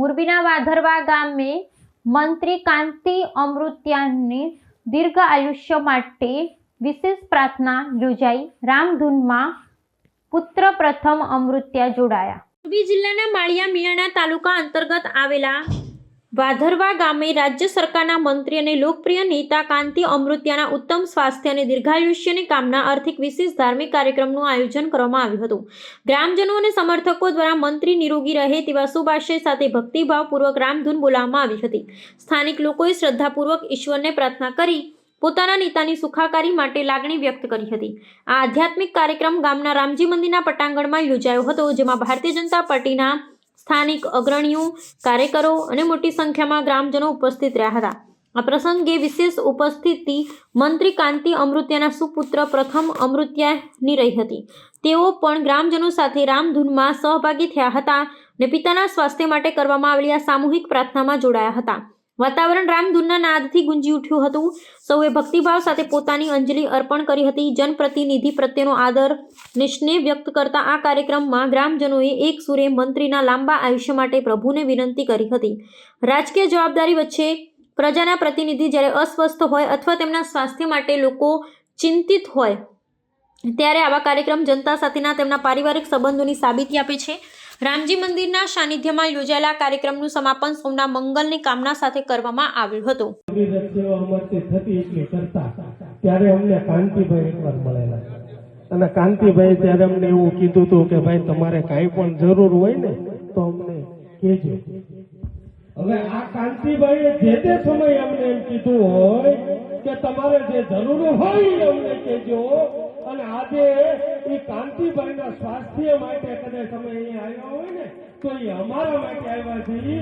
મોરબીના વાધરવા ગામે મંત્રી કાંતિ અમૃત્યાની દીર્ઘ આયુષ્ય માટે વિશેષ પ્રાર્થના યોજાઈ. રામધૂનમાં પુત્ર પ્રથમ અમૃત્યા જોડાયા. મોરબી જિલ્લાના માળિયા મિયાણા તાલુકા અંતર્ગત આવેલા વાધરવા ગામે રાજ્ય સરકારના મંત્રી અને લોકપ્રિય નેતા કાંતિ અમૃત્યાના ઉત્તમ સ્વાસ્થ્ય અને દીર્ઘાયુષ્યની કામના આર્થિક વિશેષ ધાર્મિક કાર્યક્રમનું આયોજન કરવામાં આવ્યું હતું. ગ્રામજનો અને સમર્થકો દ્વારા મંત્રી નિરોગી રહે તેવા શુભાશય સાથે ભક્તિભાવપૂર્વક રામધૂન બોલાવવામાં આવી હતી. સ્થાનિક લોકોએ શ્રદ્ધાપૂર્વક ઈશ્વરને પ્રાર્થના કરી પોતાના નેતાની સુખાકારી માટે લાગણી વ્યક્ત કરી હતી. આ આધ્યાત્મિક કાર્યક્રમ ગામના રામજી મંદિરના પટાંગણમાં યોજાયો હતો, જેમાં ભારતીય જનતા પાર્ટીના સ્થાનિક અગ્રણીઓ, કાર્યકરો અને મોટી સંખ્યામાં ગ્રામજનો ઉપસ્થિત રહ્યા હતા. આ પ્રસંગે વિશેષ ઉપસ્થિતિ મંત્રી કાંતિ અમૃત્યાના સુપુત્ર પ્રથમ અમૃત્યાની રહી હતી. તેઓ પણ ગ્રામજનો સાથે રામધૂનમાં સહભાગી થયા હતા અને પિતાના સ્વાસ્થ્ય માટે કરવામાં આવેલી આ સામૂહિક પ્રાર્થનામાં જોડાયા હતા. વાતાવરણ રામધૂનના નાદથી ગુંજી ઉઠ્યું હતું. સૌએ ભક્તિભાવ સાથે પોતાની અંજલિ અર્પણ કરી હતી. જનપ્રતિનિધિ પ્રત્યેનો આદર અને વ્યક્ત કરતા આ કાર્યક્રમમાં ગ્રામજનોએ એક સુરે મંત્રીના લાંબા આયુષ્ય માટે પ્રભુને વિનંતી કરી હતી. રાજકીય જવાબદારી વચ્ચે પ્રજાના પ્રતિનિધિ જ્યારે અસ્વસ્થ હોય અથવા તેમના સ્વાસ્થ્ય માટે લોકો ચિંતિત હોય, ત્યારે આવા કાર્યક્રમ જનતા સાથેના તેમના પારિવારિક સંબંધોની સાબિતી આપે છે. રામજી મંદિરના સાનિધ્યમાં યોજાયેલા કાર્યક્રમનું સમાપન સૌના મંગલની કામના સાથે કરવામાં આવ્યું હતું. ત્યારે અમને કાંતિભાઈ એકવાર મળેલા. અને કાંતિભાઈ ત્યારે અમને એવું કીધું હતું કે ભાઈ, તમારે કાંઈ પણ જરૂર હોય ને, તો અમને કહેજો. હવે આ કાંતિભાઈએ જે તે સમયે અમને એમ કીધું હોય કે તમારે જે જરૂર હોય અમને કહેજો. અને આજે એ કાંતિભાઈના સ્વાસ્થ્ય માટે કદાચ તમે અહીંયા આવ્યા હોય ને, તો એ અમારા માટે આવ્યા છે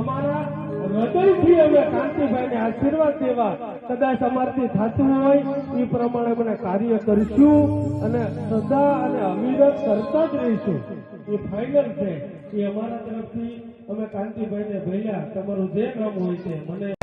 અમારા હૃદયથી અમે કાંતિભાઈને આશીર્વાદ દેવા. કદાચ અમારથી થતું હોય, એ પ્રમાણે અમે કાર્ય કરીશું અને સદા અને અવિરત કરતા જ રહીશું. એ ફાઇનલ છે. એ અમારા તરફથી અમે કાંતિભાઈને ભૈયા તમારું જે કામ હોય છે મને